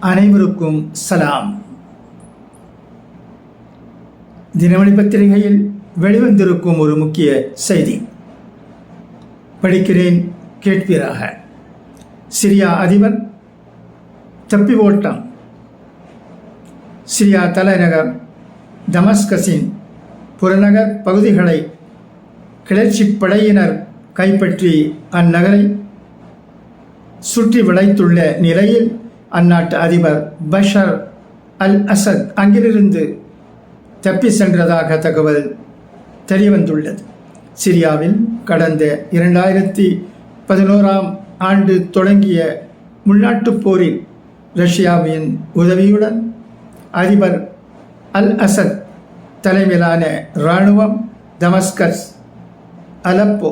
அனைவருக்கும் சலாம். தினமணி பத்திரிகையில் வெளிவந்திருக்கும் ஒரு முக்கிய செய்தி. படிக்கிறேன் கேட்பீராக. சிரியா அதிபர் தப்பி ஓட்டம். சிரியா தலைநகர் தமஸ்கஸின் புறநகர் பகுதிகளை கிளர்ச்சி படையினர் கைப்பற்றி அந்நகரை சுற்றி வளைத்துள்ள நிலையில் அந்நாட்டு அதிபர் பஷர் அல் அசத் அங்கிலிருந்து தப்பி சென்றதாக தகவல் தெரியவந்துள்ளது. சிரியாவில் கடந்த இரண்டாயிரத்தி பதினோராம் ஆண்டு தொடங்கிய உள்நாட்டுப் போரில் ரஷ்யாவின் உதவியுடன் அதிபர் அல் அசத் தலைமையிலான இராணுவம் தமஸ்கஸ் அலப்போ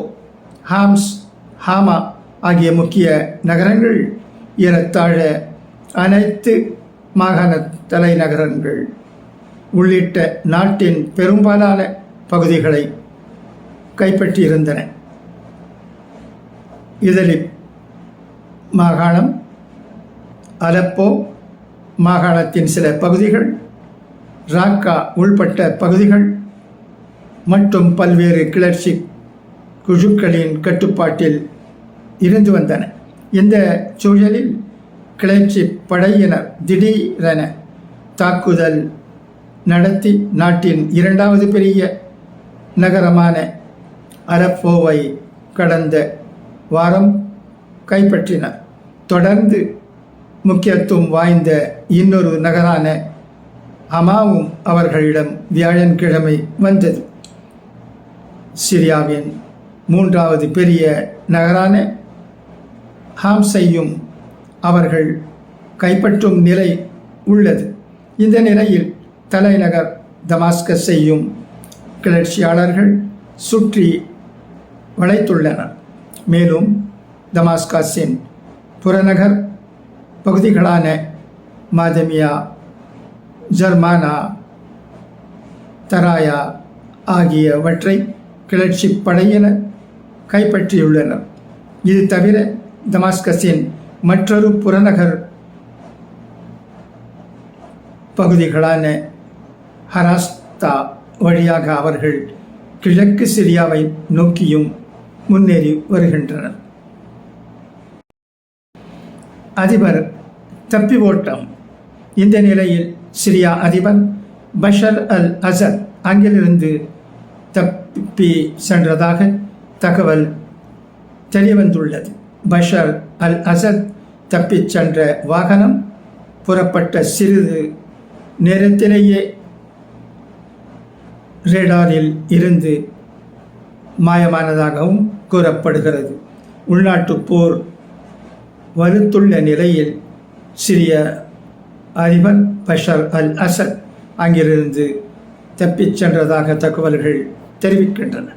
ஹாம்ஸ் ஹாமா ஆகிய முக்கிய நகரங்கள் ஏறத்தாழ அனைத்து மாகாண தலைநகரங்கள் உள்ளிட்ட நாட்டின் பெரும்பாலான பகுதிகளை கைப்பற்றியிருந்தன. இதலிப் மாகாணம் அலப்போ மாகாணத்தின் சில பகுதிகள் ராக்கா உள்பட்ட பகுதிகள் மற்றும் பல்வேறு கிளர்ச்சி குழுக்களின் கட்டுப்பாட்டில் இருந்து வந்தன. இந்த சூழலில் கிளர்ச்சி படையினர் திடீரென தாக்குதல் நடத்தி நாட்டின் இரண்டாவது பெரிய நகரமான அரப்போவை கடந்த வாரம் கைப்பற்றினர் தொடர்ந்து முக்கியத்துவம் வாய்ந்த இன்னொரு நகரான அமாவும் அவர்களிடம் வியாழன்கிழமை வந்தது. சிரியாவின் மூன்றாவது பெரிய நகரான ஹாம்சையும் அவர்கள் கைப்பற்றும் நிலை உள்ளது. இந்த நிலையில் தலைநகர் தமாஸ்கஸையும் கிளர்ச்சியாளர்கள் சுற்றி வளைத்துள்ளனர். மேலும் தமாஸ்கஸின் புறநகர் பகுதிகளான மாதமியா ஜர்மானா தராயா ஆகியவற்றை கிளர்ச்சி படையினர் கைப்பற்றியுள்ளனர். இது தவிர தமாஸ்கஸின் மற்றொரு புறநகர் பகுதிகளான ஹராஸ்தா வழியாக அவர்கள் கிழக்கு சிரியாவை நோக்கியும் முன்னேறி வருகின்றனர். அதிபர் தப்பி ஓட்டம் இந்த நிலையில் சிரியா அதிபர் பஷர் அல் அசத் அங்கிலிருந்து தப்பி சென்றதாக தகவல் தெரியவந்துள்ளது. பஷர் அல் அசத் தப்பிச் சென்ற வாகனம் புறப்பட்ட சிறிது நேரத்திலேயே ரேடாரில் இருந்து மாயமானதாகவும் கூறப்படுகிறது. உள்நாட்டு போர் வலுத்துள்ள நிலையில் சிரிய அதிபர் பஷர் அல் அசத் அங்கிருந்து தப்பிச் சென்றதாக தகவல்கள் தெரிவிக்கின்றன.